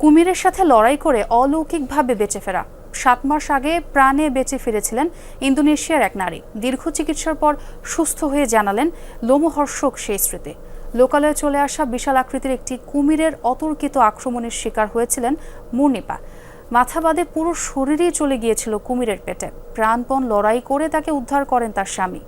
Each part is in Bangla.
কুমিরের সাথে লড়াই করে অলৌকিকভাবে বেঁচে ফেরা। সাত মাস আগে প্রাণে বেঁচে ফিরেছিলেন ইন্দোনেশিয়ার এক নারী। দীর্ঘ চিকিৎসার পর সুস্থ হয়ে জানালেন লোমহর্ষক সেই স্মৃতি। লোকালয়ে চলে আসা বিশাল আকৃতির একটি কুমিরের অতর্কিত আক্রমণের শিকার হয়েছিলেন মুনিপা। মাথা বাদে পুরো শরীরেই চলে গিয়েছিল কুমিরের পেটে। প্রাণপণ লড়াই করে তাকে উদ্ধার করেন তার স্বামী।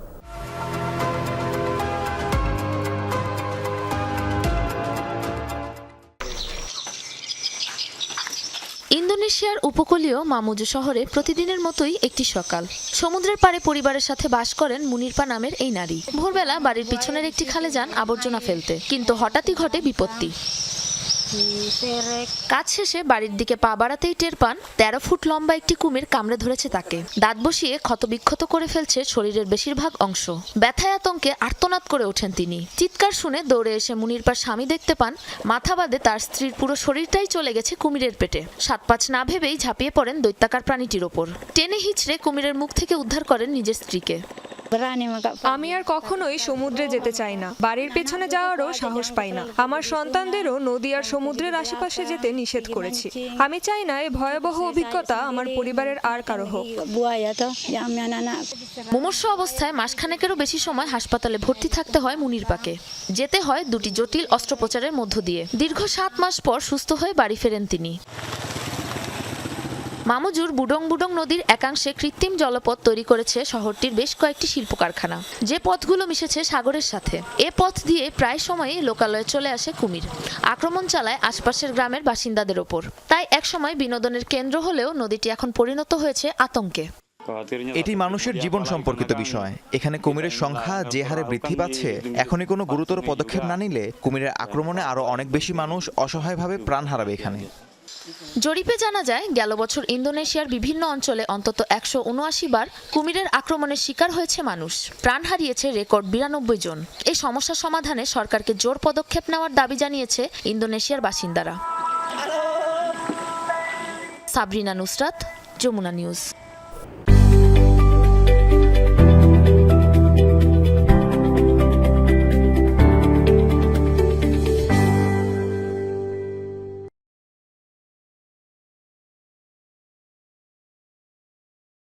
ইন্দোনেশিয়ার উপকূলীয় মামুজু শহরে প্রতিদিনের মতোই একটি সকাল। সমুদ্রের পাড়ে পরিবারের সাথে বাস করেন মুনিরপা নামের এই নারী। ভোরবেলা বাড়ির পিছনের একটি খালে যান আবর্জনা ফেলতে, কিন্তু হঠাৎই ঘটে বিপত্তি। কাজ শেষে বাড়ির দিকে পা বাড়াতেই টের পান, তেরো ফুট লম্বা একটি কুমির কামড়ে ধরেছে তাকে। দাঁত বসিয়ে ক্ষতবিক্ষত করে ফেলছে শরীরের বেশিরভাগ অংশ। ব্যথায় আতঙ্কে আর্তনাদ করে ওঠেন তিনি। চিৎকার শুনে দৌড়ে এসে মুনির মুনিরপার স্বামী দেখতে পান, মাথা বাদে তার স্ত্রীর পুরো শরীরটাই চলে গেছে কুমিরের পেটে। সাত পাঁচ না ভেবেই ঝাঁপিয়ে পড়েন দৈত্যাকার প্রাণীটির ওপর। টেনে হিচড়ে কুমিরের মুখ থেকে উদ্ধার করেন নিজের স্ত্রীকে। আমি আর কখনোই সমুদ্রে যেতে চাই না। বাড়ির পেছনে যাওয়ারও সাহস পাই না। আমার সন্তানদেরও নদী আর সমুদ্রের আশেপাশে যেতে নিষেধ করেছি। আমি চাই না এই ভয়াবহ অভিজ্ঞতা আমার পরিবারের আর কারও হোক. মুমূর্ষ অবস্থায় মাসখানেকেরও বেশি সময় হাসপাতালে ভর্তি থাকতে হয় মুনিরপাকে। যেতে হয় দুটি জটিল অস্ত্রোপচারের মধ্য দিয়ে। দীর্ঘ সাত মাস পর সুস্থ হয়ে বাড়ি ফেরেন তিনি। মামুজুর বুডং বুডং নদীর একাংশে কৃত্রিম জলপথ তৈরি করেছে শহরটির বেশ কয়েকটি শিল্প কারখানা যে পথগুলো মিশেছে সাগরের সাথে, এ পথ দিয়ে প্রায় সময়ই লোকালয়ে চলে আসে কুমির। আক্রমণ চালায় আশপাশের গ্রামের বাসিন্দাদের ওপর। তাই একসময় বিনোদনের কেন্দ্র হলেও নদীটি এখন পরিণত হয়েছে আতঙ্কে। এটি মানুষের জীবন সম্পর্কিত বিষয়। এখানে কুমিরের সংখ্যা, যে হারে বৃদ্ধি পাচ্ছে, এখনই কোনো গুরুতর পদক্ষেপ না নিলে কুমিরের আক্রমণে আরও অনেক বেশি মানুষ অসহায়ভাবে প্রাণ হারাবে এখানে। জরিপে জানা যায়, গেল বছর ইন্দোনেশিয়ার বিভিন্ন অঞ্চলে অন্তত একশো উনআশি বার কুমিরের আক্রমণের শিকার হয়েছে মানুষ। প্রাণ হারিয়েছে রেকর্ড বিরানব্বই জন। এই সমস্যা সমাধানে সরকারকে জোর পদক্ষেপ নেওয়ার দাবি জানিয়েছে ইন্দোনেশিয়ার বাসিন্দারা। সাবরিনা নুসরাত, যমুনা নিউজ।